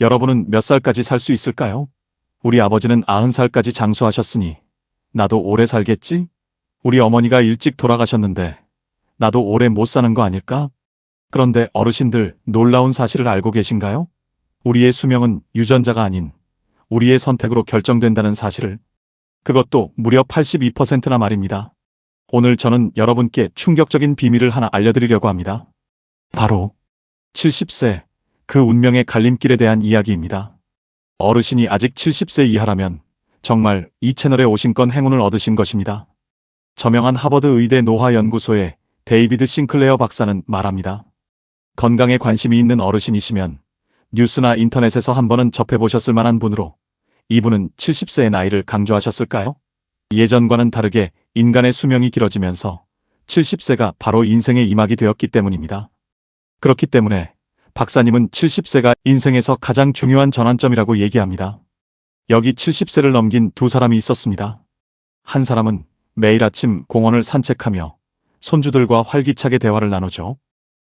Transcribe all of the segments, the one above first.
여러분은 몇 살까지 살 수 있을까요? 우리 아버지는 90살까지 장수하셨으니 나도 오래 살겠지? 우리 어머니가 일찍 돌아가셨는데 나도 오래 못 사는 거 아닐까? 그런데 어르신들 놀라운 사실을 알고 계신가요? 우리의 수명은 유전자가 아닌 우리의 선택으로 결정된다는 사실을 그것도 무려 82%나 말입니다. 오늘 저는 여러분께 충격적인 비밀을 하나 알려드리려고 합니다. 바로 70세 그 운명의 갈림길에 대한 이야기입니다. 어르신이 아직 70세 이하라면 정말 이 채널에 오신 건 행운을 얻으신 것입니다. 저명한 하버드 의대 노화연구소의 데이비드 싱클레어 박사는 말합니다. 건강에 관심이 있는 어르신이시면 뉴스나 인터넷에서 한 번은 접해보셨을 만한 분으로 이분은 70세의 나이를 강조하셨을까요? 예전과는 다르게 인간의 수명이 길어지면서 70세가 바로 인생의 이막이 되었기 때문입니다. 그렇기 때문에 박사님은 70세가 인생에서 가장 중요한 전환점이라고 얘기합니다. 여기 70세를 넘긴 두 사람이 있었습니다. 한 사람은 매일 아침 공원을 산책하며 손주들과 활기차게 대화를 나누죠.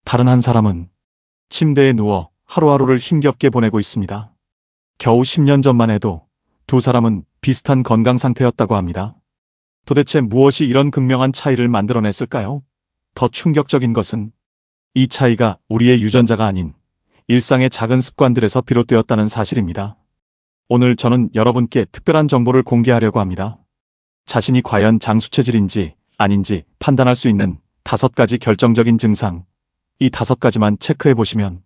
다른 한 사람은 침대에 누워 하루하루를 힘겹게 보내고 있습니다. 겨우 10년 전만 해도 두 사람은 비슷한 건강 상태였다고 합니다. 도대체 무엇이 이런 극명한 차이를 만들어냈을까요? 더 충격적인 것은 이 차이가 우리의 유전자가 아닌 일상의 작은 습관들에서 비롯되었다는 사실입니다. 오늘 저는 여러분께 특별한 정보를 공개하려고 합니다. 자신이 과연 장수 체질인지 아닌지 판단할 수 있는 다섯 가지 결정적인 증상. 이 다섯 가지만 체크해 보시면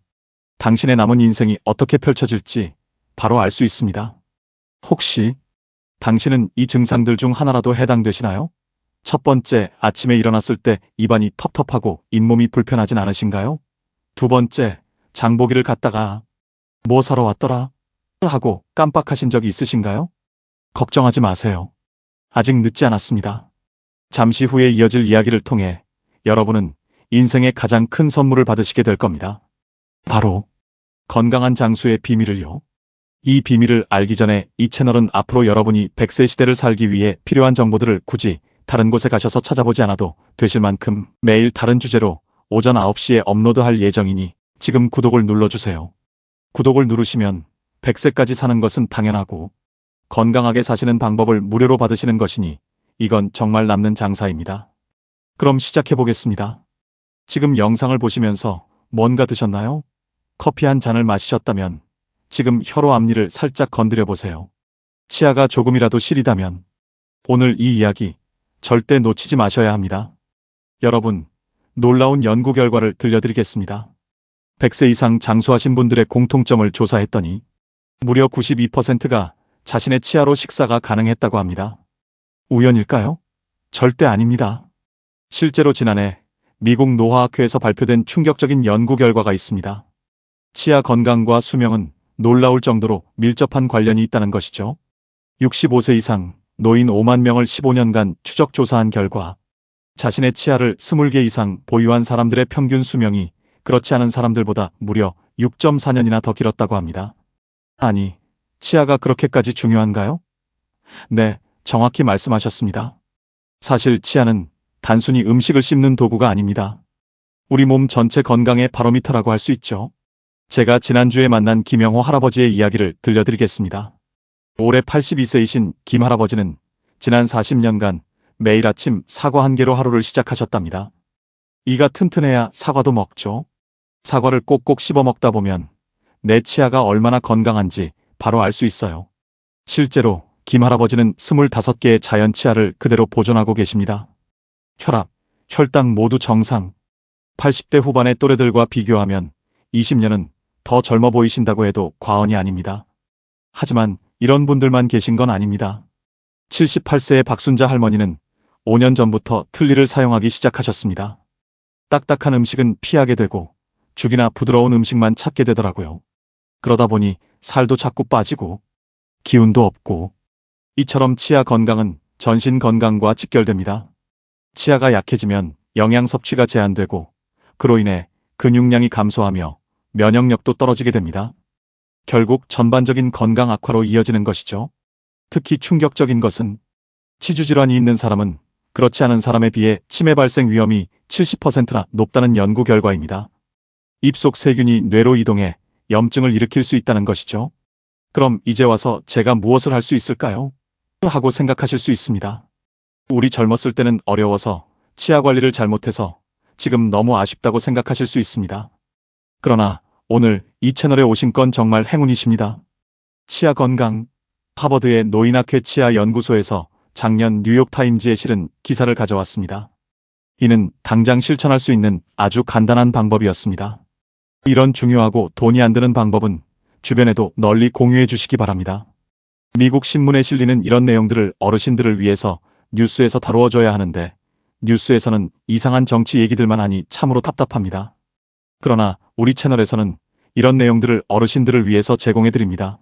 당신의 남은 인생이 어떻게 펼쳐질지 바로 알 수 있습니다. 혹시 당신은 이 증상들 중 하나라도 해당되시나요? 첫 번째, 아침에 일어났을 때 입안이 텁텁하고 잇몸이 불편하진 않으신가요? 두 번째, 장보기를 갔다가 뭐 사러 왔더라? 하고 깜빡하신 적이 있으신가요? 걱정하지 마세요. 아직 늦지 않았습니다. 잠시 후에 이어질 이야기를 통해 여러분은 인생의 가장 큰 선물을 받으시게 될 겁니다. 바로 건강한 장수의 비밀을요. 이 비밀을 알기 전에 이 채널은 앞으로 여러분이 100세 시대를 살기 위해 필요한 정보들을 굳이 다른 곳에 가셔서 찾아보지 않아도 되실 만큼 매일 다른 주제로 오전 9시에 업로드할 예정이니 지금 구독을 눌러주세요. 구독을 누르시면 100세까지 사는 것은 당연하고 건강하게 사시는 방법을 무료로 받으시는 것이니 이건 정말 남는 장사입니다. 그럼 시작해 보겠습니다. 지금 영상을 보시면서 뭔가 드셨나요? 커피 한 잔을 마시셨다면 지금 혀로 앞니를 살짝 건드려 보세요. 치아가 조금이라도 시리다면 오늘 이 이야기 절대 놓치지 마셔야 합니다. 여러분, 놀라운 연구 결과를 들려드리겠습니다. 100세 이상 장수하신 분들의 공통점을 조사했더니 무려 92%가 자신의 치아로 식사가 가능했다고 합니다. 우연일까요? 절대 아닙니다. 실제로 지난해 미국 노화학회에서 발표된 충격적인 연구 결과가 있습니다. 치아 건강과 수명은 놀라울 정도로 밀접한 관련이 있다는 것이죠. 65세 이상 노인 5만 명을 15년간 추적 조사한 결과 자신의 치아를 20개 이상 보유한 사람들의 평균 수명이 그렇지 않은 사람들보다 무려 6.4년이나 더 길었다고 합니다. 아니, 치아가 그렇게까지 중요한가요? 네, 정확히 말씀하셨습니다. 사실 치아는 단순히 음식을 씹는 도구가 아닙니다. 우리 몸 전체 건강의 바로미터라고 할 수 있죠. 제가 지난주에 만난 김영호 할아버지의 이야기를 들려드리겠습니다. 올해 82세이신 김 할아버지는 지난 40년간 매일 아침 사과 한 개로 하루를 시작하셨답니다. 이가 튼튼해야 사과도 먹죠. 사과를 꼭꼭 씹어 먹다 보면 내 치아가 얼마나 건강한지 바로 알 수 있어요. 실제로 김 할아버지는 25개의 자연 치아를 그대로 보존하고 계십니다. 혈압, 혈당 모두 정상. 80대 후반의 또래들과 비교하면 20년은 더 젊어 보이신다고 해도 과언이 아닙니다. 하지만 이런 분들만 계신 건 아닙니다. 78세의 박순자 할머니는 5년 전부터 틀니를 사용하기 시작하셨습니다. 딱딱한 음식은 피하게 되고 죽이나 부드러운 음식만 찾게 되더라고요. 그러다 보니 살도 자꾸 빠지고 기운도 없고 이처럼 치아 건강은 전신 건강과 직결됩니다. 치아가 약해지면 영양 섭취가 제한되고 그로 인해 근육량이 감소하며 면역력도 떨어지게 됩니다. 결국 전반적인 건강 악화로 이어지는 것이죠. 특히 충격적인 것은 치주질환이 있는 사람은 그렇지 않은 사람에 비해 치매 발생 위험이 70%나 높다는 연구 결과입니다. 입속 세균이 뇌로 이동해 염증을 일으킬 수 있다는 것이죠. 그럼 이제 와서 제가 무엇을 할 수 있을까요? 하고 생각하실 수 있습니다. 우리 젊었을 때는 어려워서 치아 관리를 잘못해서 지금 너무 아쉽다고 생각하실 수 있습니다. 그러나 오늘 이 채널에 오신 건 정말 행운이십니다. 치아 건강 하버드의 노인학회 치아 연구소에서 작년 뉴욕타임즈에 실은 기사를 가져왔습니다. 이는 당장 실천할 수 있는 아주 간단한 방법이었습니다. 이런 중요하고 돈이 안 드는 방법은 주변에도 널리 공유해 주시기 바랍니다. 미국 신문에 실리는 이런 내용들을 어르신들을 위해서 뉴스에서 다루어줘야 하는데 뉴스에서는 이상한 정치 얘기들만 하니 참으로 답답합니다. 그러나 우리 채널에서는 이런 내용들을 어르신들을 위해서 제공해 드립니다.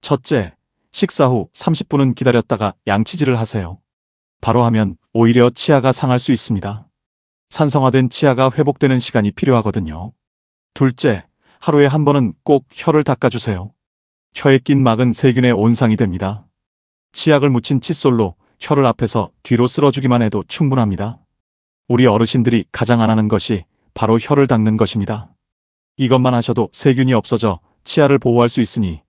첫째, 식사 후 30분은 기다렸다가 양치질을 하세요. 바로 하면 오히려 치아가 상할 수 있습니다. 산성화된 치아가 회복되는 시간이 필요하거든요. 둘째, 하루에 한 번은 꼭 혀를 닦아주세요. 혀에 낀 막은 세균의 온상이 됩니다. 치약을 묻힌 칫솔로 혀를 앞에서 뒤로 쓸어주기만 해도 충분합니다. 우리 어르신들이 가장 안 하는 것이 바로 혀를 닦는 것입니다. 이것만 하셔도 세균이 없어져 치아를 보호할 수 있으니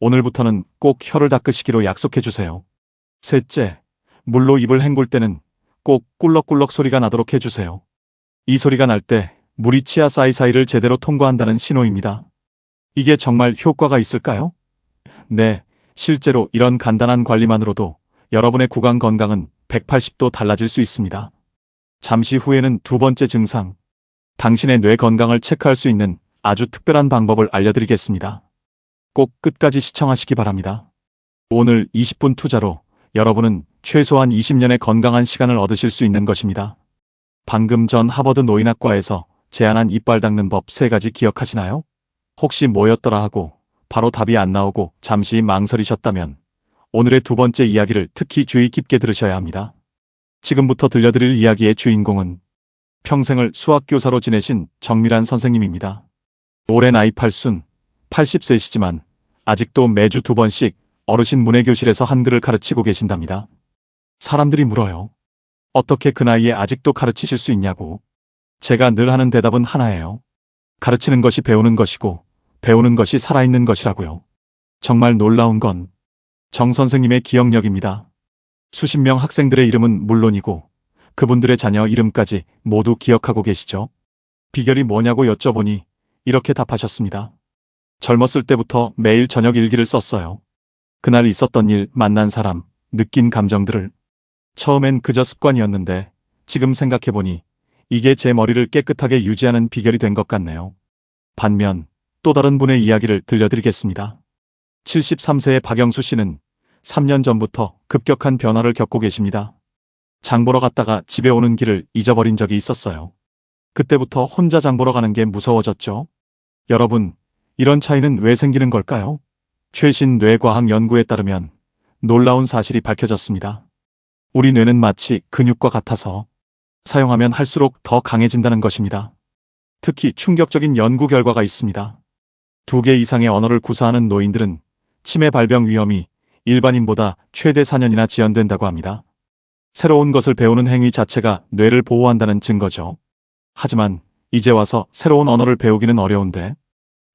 오늘부터는 꼭 혀를 닦으시기로 약속해 주세요. 셋째, 물로 입을 헹굴 때는 꼭 꿀럭꿀럭 소리가 나도록 해주세요. 이 소리가 날 때 물이 치아 사이사이를 제대로 통과한다는 신호입니다. 이게 정말 효과가 있을까요? 네, 실제로 이런 간단한 관리만으로도 여러분의 구강 건강은 180도 달라질 수 있습니다. 잠시 후에는 두 번째 증상, 당신의 뇌 건강을 체크할 수 있는 아주 특별한 방법을 알려드리겠습니다. 꼭 끝까지 시청하시기 바랍니다. 오늘 20분 투자로 여러분은 최소한 20년의 건강한 시간을 얻으실 수 있는 것입니다. 방금 전 하버드 노인학과에서 제안한 이빨 닦는 법 세 가지 기억하시나요? 혹시 뭐였더라 하고 바로 답이 안 나오고 잠시 망설이셨다면 오늘의 두 번째 이야기를 특히 주의 깊게 들으셔야 합니다. 지금부터 들려드릴 이야기의 주인공은 평생을 수학교사로 지내신 정밀한 선생님입니다. 올해 나이 8순, 80세시지만 아직도 매주 두 번씩 어르신 문해교실에서 한글을 가르치고 계신답니다. 사람들이 물어요. 어떻게 그 나이에 아직도 가르치실 수 있냐고. 제가 늘 하는 대답은 하나예요. 가르치는 것이 배우는 것이고, 배우는 것이 살아있는 것이라고요. 정말 놀라운 건 정 선생님의 기억력입니다. 수십 명 학생들의 이름은 물론이고, 그분들의 자녀 이름까지 모두 기억하고 계시죠? 비결이 뭐냐고 여쭤보니 이렇게 답하셨습니다. 젊었을 때부터 매일 저녁 일기를 썼어요. 그날 있었던 일, 만난 사람, 느낀 감정들을. 처음엔 그저 습관이었는데 지금 생각해보니 이게 제 머리를 깨끗하게 유지하는 비결이 된 것 같네요. 반면 또 다른 분의 이야기를 들려드리겠습니다. 73세의 박영수 씨는 3년 전부터 급격한 변화를 겪고 계십니다. 장 보러 갔다가 집에 오는 길을 잊어버린 적이 있었어요. 그때부터 혼자 장 보러 가는 게 무서워졌죠. 여러분, 이런 차이는 왜 생기는 걸까요? 최신 뇌과학 연구에 따르면 놀라운 사실이 밝혀졌습니다. 우리 뇌는 마치 근육과 같아서 사용하면 할수록 더 강해진다는 것입니다. 특히 충격적인 연구 결과가 있습니다. 두 개 이상의 언어를 구사하는 노인들은 치매 발병 위험이 일반인보다 최대 4년이나 지연된다고 합니다. 새로운 것을 배우는 행위 자체가 뇌를 보호한다는 증거죠. 하지만 이제 와서 새로운 언어를 배우기는 어려운데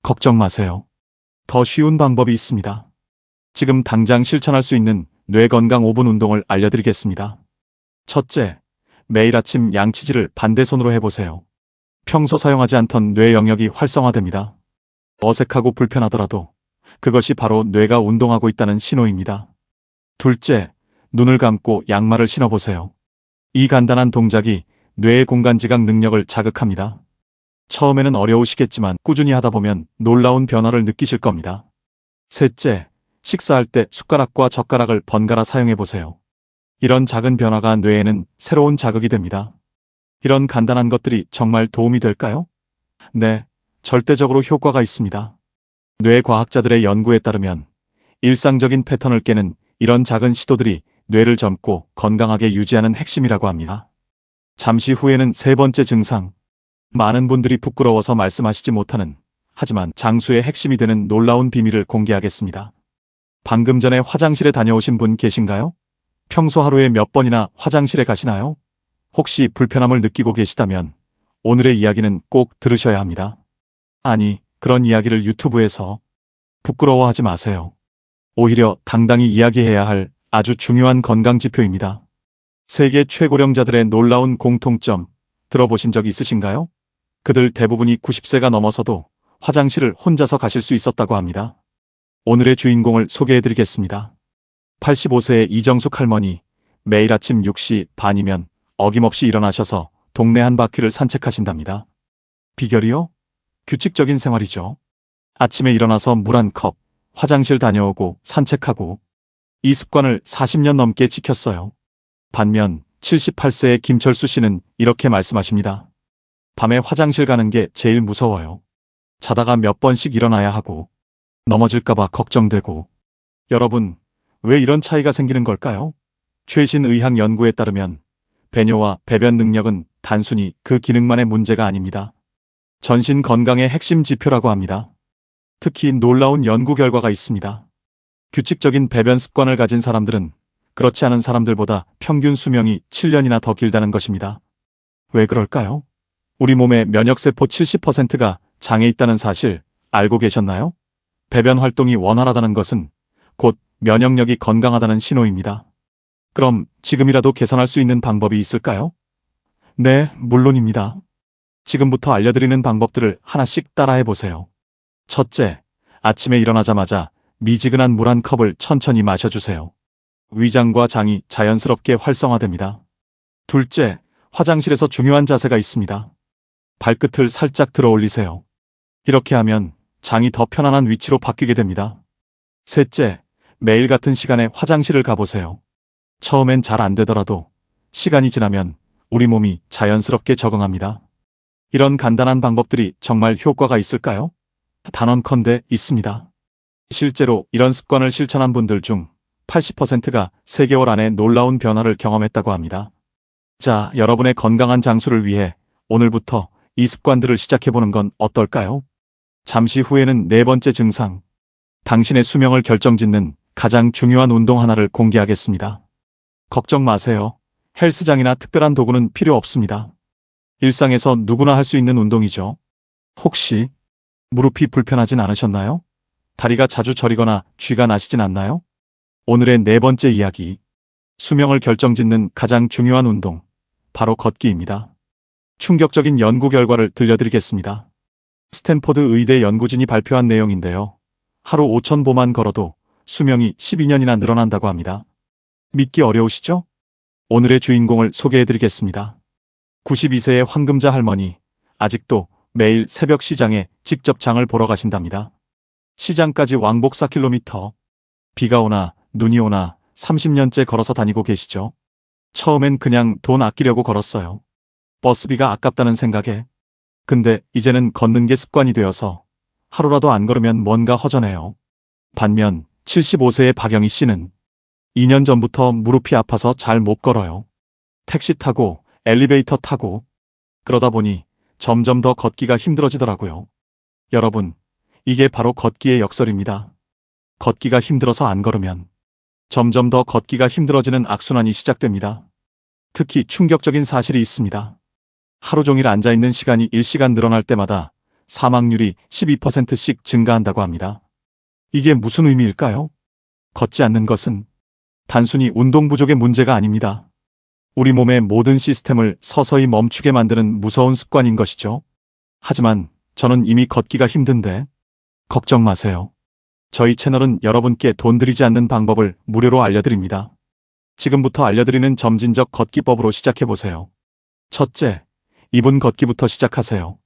걱정 마세요. 더 쉬운 방법이 있습니다. 지금 당장 실천할 수 있는 뇌 건강 5분 운동을 알려드리겠습니다. 첫째, 매일 아침 양치질을 반대손으로 해보세요. 평소 사용하지 않던 뇌 영역이 활성화됩니다. 어색하고 불편하더라도 그것이 바로 뇌가 운동하고 있다는 신호입니다. 둘째, 눈을 감고 양말을 신어보세요. 이 간단한 동작이 뇌의 공간 지각 능력을 자극합니다. 처음에는 어려우시겠지만 꾸준히 하다 보면 놀라운 변화를 느끼실 겁니다. 셋째, 식사할 때 숟가락과 젓가락을 번갈아 사용해 보세요. 이런 작은 변화가 뇌에는 새로운 자극이 됩니다. 이런 간단한 것들이 정말 도움이 될까요? 네, 절대적으로 효과가 있습니다. 뇌 과학자들의 연구에 따르면 일상적인 패턴을 깨는 이런 작은 시도들이 뇌를 젊고 건강하게 유지하는 핵심이라고 합니다. 잠시 후에는 세 번째 증상. 많은 분들이 부끄러워서 말씀하시지 못하는 하지만 장수의 핵심이 되는 놀라운 비밀을 공개하겠습니다. 방금 전에 화장실에 다녀오신 분 계신가요? 평소 하루에 몇 번이나 화장실에 가시나요? 혹시 불편함을 느끼고 계시다면 오늘의 이야기는 꼭 들으셔야 합니다. 아니, 그런 이야기를 유튜브에서 부끄러워하지 마세요. 오히려 당당히 이야기해야 할 아주 중요한 건강 지표입니다. 세계 최고령자들의 놀라운 공통점 들어보신 적 있으신가요? 그들 대부분이 90세가 넘어서도 화장실을 혼자서 가실 수 있었다고 합니다. 오늘의 주인공을 소개해 드리겠습니다. 85세의 이정숙 할머니, 매일 아침 6시 반이면 어김없이 일어나셔서 동네 한 바퀴를 산책하신답니다. 비결이요? 규칙적인 생활이죠. 아침에 일어나서 물 한 컵, 화장실 다녀오고 산책하고 이 습관을 40년 넘게 지켰어요. 반면 78세의 김철수 씨는 이렇게 말씀하십니다. 밤에 화장실 가는 게 제일 무서워요. 자다가 몇 번씩 일어나야 하고 넘어질까봐 걱정되고 여러분 왜 이런 차이가 생기는 걸까요? 최신 의학 연구에 따르면 배뇨와 배변 능력은 단순히 그 기능만의 문제가 아닙니다. 전신 건강의 핵심 지표라고 합니다. 특히 놀라운 연구 결과가 있습니다. 규칙적인 배변 습관을 가진 사람들은 그렇지 않은 사람들보다 평균 수명이 7년이나 더 길다는 것입니다. 왜 그럴까요? 우리 몸의 면역세포 70%가 장에 있다는 사실 알고 계셨나요? 배변 활동이 원활하다는 것은 곧 면역력이 건강하다는 신호입니다. 그럼 지금이라도 개선할 수 있는 방법이 있을까요? 네, 물론입니다. 지금부터 알려드리는 방법들을 하나씩 따라해 보세요. 첫째, 아침에 일어나자마자 미지근한 물 한 컵을 천천히 마셔주세요. 위장과 장이 자연스럽게 활성화됩니다. 둘째, 화장실에서 중요한 자세가 있습니다. 발끝을 살짝 들어 올리세요. 이렇게 하면 장이 더 편안한 위치로 바뀌게 됩니다. 셋째, 매일 같은 시간에 화장실을 가보세요. 처음엔 잘 안 되더라도 시간이 지나면 우리 몸이 자연스럽게 적응합니다. 이런 간단한 방법들이 정말 효과가 있을까요? 단언컨대 있습니다. 실제로 이런 습관을 실천한 분들 중 80%가 3개월 안에 놀라운 변화를 경험했다고 합니다. 자, 여러분의 건강한 장수를 위해 오늘부터 이 습관들을 시작해보는 건 어떨까요? 잠시 후에는 네 번째 증상, 당신의 수명을 결정짓는 가장 중요한 운동 하나를 공개하겠습니다. 걱정 마세요. 헬스장이나 특별한 도구는 필요 없습니다. 일상에서 누구나 할 수 있는 운동이죠. 혹시 무릎이 불편하진 않으셨나요? 다리가 자주 저리거나 쥐가 나시진 않나요? 오늘의 네 번째 이야기. 수명을 결정짓는 가장 중요한 운동. 바로 걷기입니다. 충격적인 연구 결과를 들려드리겠습니다. 스탠포드 의대 연구진이 발표한 내용인데요. 하루 5,000보만 걸어도 수명이 12년이나 늘어난다고 합니다. 믿기 어려우시죠? 오늘의 주인공을 소개해드리겠습니다. 92세의 황금자 할머니, 아직도 매일 새벽 시장에 직접 장을 보러 가신답니다. 시장까지 왕복 4km. 비가 오나 눈이 오나 30년째 걸어서 다니고 계시죠? 처음엔 그냥 돈 아끼려고 걸었어요. 버스비가 아깝다는 생각에. 근데 이제는 걷는 게 습관이 되어서 하루라도 안 걸으면 뭔가 허전해요. 반면 75세의 박영희 씨는 2년 전부터 무릎이 아파서 잘 못 걸어요. 택시 타고 엘리베이터 타고 그러다 보니 점점 더 걷기가 힘들어지더라고요. 여러분, 이게 바로 걷기의 역설입니다. 걷기가 힘들어서 안 걸으면 점점 더 걷기가 힘들어지는 악순환이 시작됩니다. 특히 충격적인 사실이 있습니다. 하루 종일 앉아있는 시간이 1시간 늘어날 때마다 사망률이 12%씩 증가한다고 합니다. 이게 무슨 의미일까요? 걷지 않는 것은 단순히 운동 부족의 문제가 아닙니다. 우리 몸의 모든 시스템을 서서히 멈추게 만드는 무서운 습관인 것이죠. 하지만 저는 이미 걷기가 힘든데 걱정 마세요. 저희 채널은 여러분께 돈 들이지 않는 방법을 무료로 알려드립니다. 지금부터 알려드리는 점진적 걷기법으로 시작해보세요. 첫째, 2분 걷기부터 시작하세요.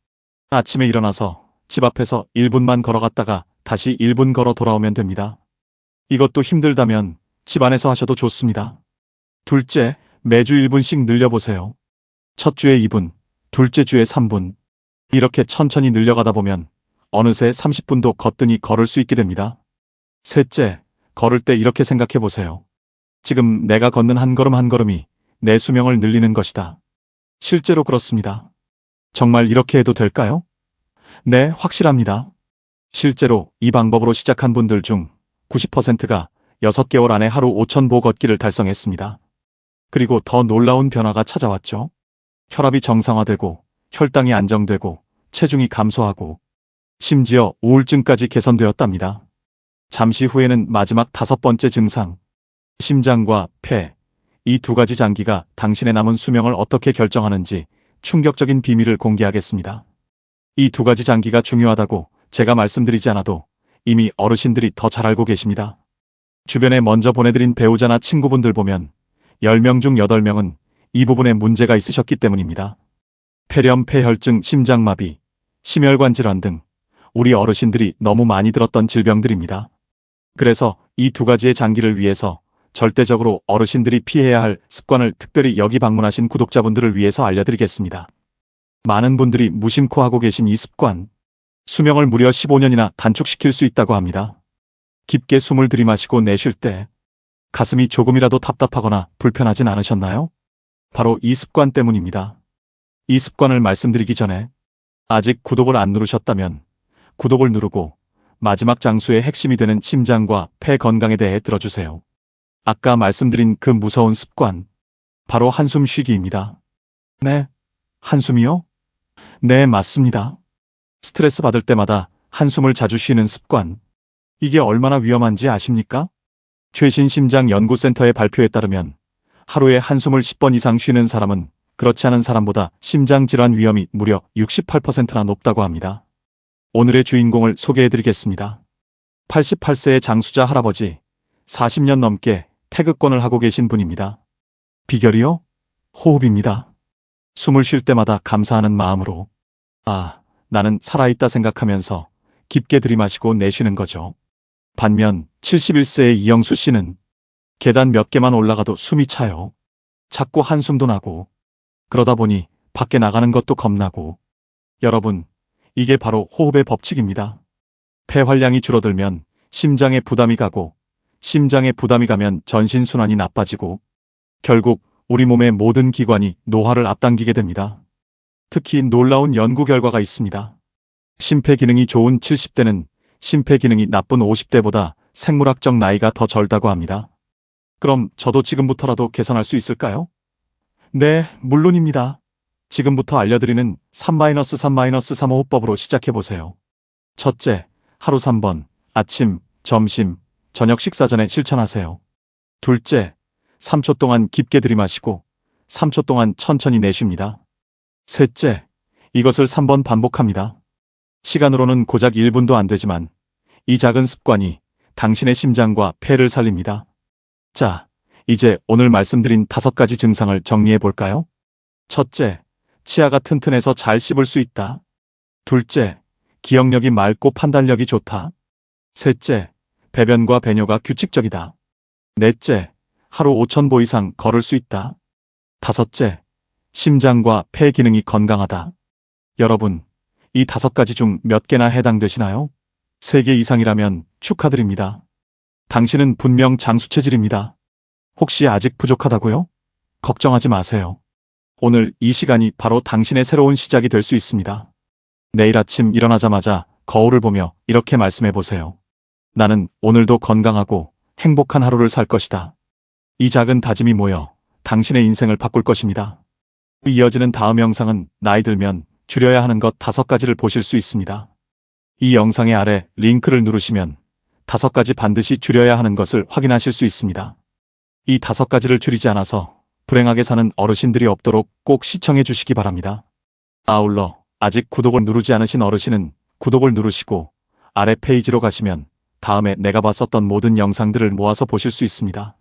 아침에 일어나서 집 앞에서 1분만 걸어갔다가 다시 1분 걸어 돌아오면 됩니다. 이것도 힘들다면 집 안에서 하셔도 좋습니다. 둘째, 매주 1분씩 늘려보세요. 첫 주에 2분, 둘째 주에 3분. 이렇게 천천히 늘려가다 보면 어느새 30분도 거뜬히 걸을 수 있게 됩니다. 셋째, 걸을 때 이렇게 생각해 보세요. 지금 내가 걷는 한 걸음 한 걸음이 내 수명을 늘리는 것이다. 실제로 그렇습니다. 정말 이렇게 해도 될까요? 네, 확실합니다. 실제로 이 방법으로 시작한 분들 중 90%가 6개월 안에 하루 5,000보 걷기를 달성했습니다. 그리고 더 놀라운 변화가 찾아왔죠. 혈압이 정상화되고, 혈당이 안정되고, 체중이 감소하고, 심지어 우울증까지 개선되었답니다. 잠시 후에는 마지막 다섯 번째 증상. 심장과 폐. 이 두 가지 장기가 당신의 남은 수명을 어떻게 결정하는지 충격적인 비밀을 공개하겠습니다. 이 두 가지 장기가 중요하다고 제가 말씀드리지 않아도 이미 어르신들이 더 잘 알고 계십니다. 주변에 먼저 보내드린 배우자나 친구분들 보면 10명 중 8명은 이 부분에 문제가 있으셨기 때문입니다. 폐렴, 폐혈증, 심장마비, 심혈관 질환 등 우리 어르신들이 너무 많이 들었던 질병들입니다. 그래서 이 두 가지의 장기를 위해서 절대적으로 어르신들이 피해야 할 습관을 특별히 여기 방문하신 구독자분들을 위해서 알려드리겠습니다. 많은 분들이 무심코 하고 계신 이 습관, 수명을 무려 15년이나 단축시킬 수 있다고 합니다. 깊게 숨을 들이마시고 내쉴 때 가슴이 조금이라도 답답하거나 불편하진 않으셨나요? 바로 이 습관 때문입니다. 이 습관을 말씀드리기 전에 아직 구독을 안 누르셨다면 구독을 누르고 마지막 장수의 핵심이 되는 심장과 폐 건강에 대해 들어주세요. 아까 말씀드린 그 무서운 습관, 바로 한숨 쉬기입니다. 네, 한숨이요? 네, 맞습니다. 스트레스 받을 때마다 한숨을 자주 쉬는 습관. 이게 얼마나 위험한지 아십니까? 최신 심장 연구센터의 발표에 따르면 하루에 한숨을 10번 이상 쉬는 사람은 그렇지 않은 사람보다 심장 질환 위험이 무려 68%나 높다고 합니다. 오늘의 주인공을 소개해드리겠습니다. 88세의 장수자 할아버지, 40년 넘게 태극권을 하고 계신 분입니다. 비결이요? 호흡입니다. 숨을 쉴 때마다 감사하는 마음으로, 아, 나는 살아있다 생각하면서 깊게 들이마시고 내쉬는 거죠. 반면 71세의 이영수 씨는 계단 몇 개만 올라가도 숨이 차요. 자꾸 한숨도 나고, 그러다 보니 밖에 나가는 것도 겁나고. 여러분, 이게 바로 호흡의 법칙입니다. 폐활량이 줄어들면 심장에 부담이 가고, 심장에 부담이 가면 전신순환이 나빠지고, 결국 우리 몸의 모든 기관이 노화를 앞당기게 됩니다. 특히 놀라운 연구 결과가 있습니다. 심폐 기능이 좋은 70대는 심폐 기능이 나쁜 50대보다 생물학적 나이가 더 절다고 합니다. 그럼 저도 지금부터라도 개선할 수 있을까요? 네, 물론입니다. 지금부터 알려드리는 3-3-3-3호법으로 시작해보세요. 첫째, 하루 3번, 아침, 점심, 저녁 식사 전에 실천하세요. 둘째, 3초 동안 깊게 들이마시고 3초 동안 천천히 내쉽니다. 셋째, 이것을 3번 반복합니다. 시간으로는 고작 1분도 안 되지만 이 작은 습관이 당신의 심장과 폐를 살립니다. 자, 이제 오늘 말씀드린 다섯 가지 증상을 정리해 볼까요? 첫째, 치아가 튼튼해서 잘 씹을 수 있다. 둘째, 기억력이 맑고 판단력이 좋다. 셋째, 배변과 배뇨가 규칙적이다. 넷째, 하루 5,000보 이상 걸을 수 있다. 다섯째, 심장과 폐 기능이 건강하다. 여러분, 이 다섯 가지 중 몇 개나 해당되시나요? 세 개 이상이라면 축하드립니다. 당신은 분명 장수 체질입니다. 혹시 아직 부족하다고요? 걱정하지 마세요. 오늘 이 시간이 바로 당신의 새로운 시작이 될 수 있습니다. 내일 아침 일어나자마자 거울을 보며 이렇게 말씀해 보세요. 나는 오늘도 건강하고 행복한 하루를 살 것이다. 이 작은 다짐이 모여 당신의 인생을 바꿀 것입니다. 이어지는 다음 영상은 나이 들면 줄여야 하는 것 다섯 가지를 보실 수 있습니다. 이 영상의 아래 링크를 누르시면 다섯 가지 반드시 줄여야 하는 것을 확인하실 수 있습니다. 이 다섯 가지를 줄이지 않아서 불행하게 사는 어르신들이 없도록 꼭 시청해 주시기 바랍니다. 아울러 아직 구독을 누르지 않으신 어르신은 구독을 누르시고 아래 페이지로 가시면 다음에 내가 봤었던 모든 영상들을 모아서 보실 수 있습니다.